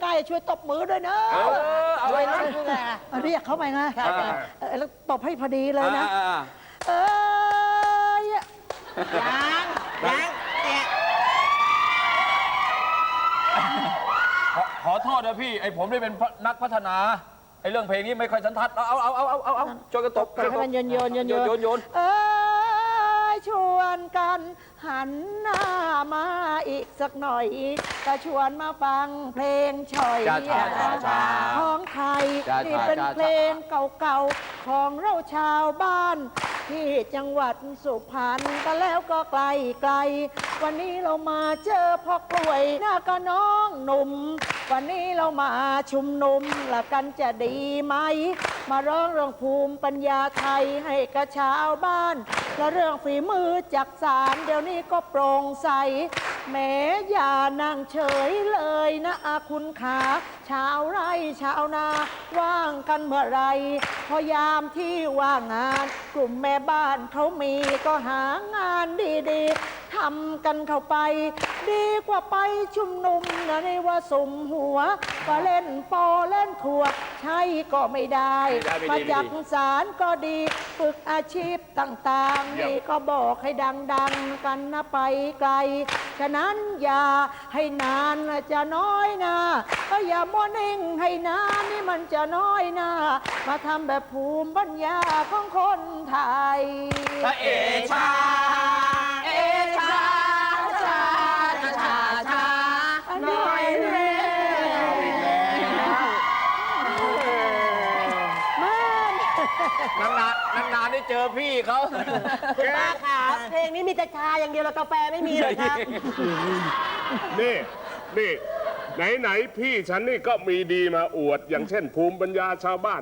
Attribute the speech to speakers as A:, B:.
A: ใกล้ๆช่วยตบมือด้วยนะ
B: เออเอา
A: ช่วย
B: ไว้
A: นะ
B: นะ
A: เรียกเขาไปนะ
B: ใช่ใช่
A: เออแล้วตบให้พอดีเลยนะ
B: อ่าอ่า
A: เอ้ย
C: ยังยังเนี่ย
B: ขอขอโทษนะพี่ ไอผมได้เป็นนักพัฒนา ไอเรื่องเพลงนี้ไม่ค่อยสันทัด เอาเอาเอาเอาเอาเอาช่วยกันตบ
A: ตบให้มันโยนโยนโยน
B: โยนโยนโยน
A: เอ้ย ชวนกัน หันหน้ามาอีกสักหน่อยก็ชวนมาฟังเพลงฉ่อย
B: จ้าจ้าจ้าจ้า
A: ของไทย
B: จ้า
A: ที่
B: จ้า
A: เป็น
B: จ้า
A: เพลงเก่าๆของเราชาวบ้าน ที่จังหวัดสุพรรณก็แล้วก็ไกลไกลๆวันนี้เรามาเจอพ่อกล้วยหน้าก็น้องหนุ่ม วันนี้เรามาชุมนุมละกันจะดีไหม มาร้องเรื่องภูมิปัญญาไทยให้กับชาวบ้าน และเรื่องฝีมือจักสารเดี๋ยวนี้ก็โปร่งใสแม้อย่านั่งเฉยเลยนะอาคุณขาชาวไร่ชาวนาว่างกันเมื่อไรพอยามที่ว่างงาน กลุ่มแม่บ้านเขามีก็หางานดีๆ ทำกันเข้าไป ดีกว่าไปชุมนุมนะนี่ว่าสุมหัว ก็เล่นโปเล่นขวดใช่ก็ไม่ได้
B: ไม่ได้ไม่ดี
A: มาจากสารก็ดีฝึกอาชีพต่างๆนี่ก็บอกให้ดังๆกันนะไปไกล ฉะนั้นอย่าให้นานนะจะน้อยนะก็อย่ามัวนิ่งให้นานนี่มันจะน้อยนะมาทำแบบภูมิปัญญาของคนไทย
B: พระเอชา นานนานนานๆได้เจอพี่เขา
C: คุณป้าขาเพลงนี้มีแต่ชาอย่างเดียวแล้วกาแฟไม่มีเลยครับ
D: นี่นี่ไหน ๆ พี่ฉันนี่ก็มีดีมาอวด อย่างเช่นภูมิปัญญาชาวบ้าน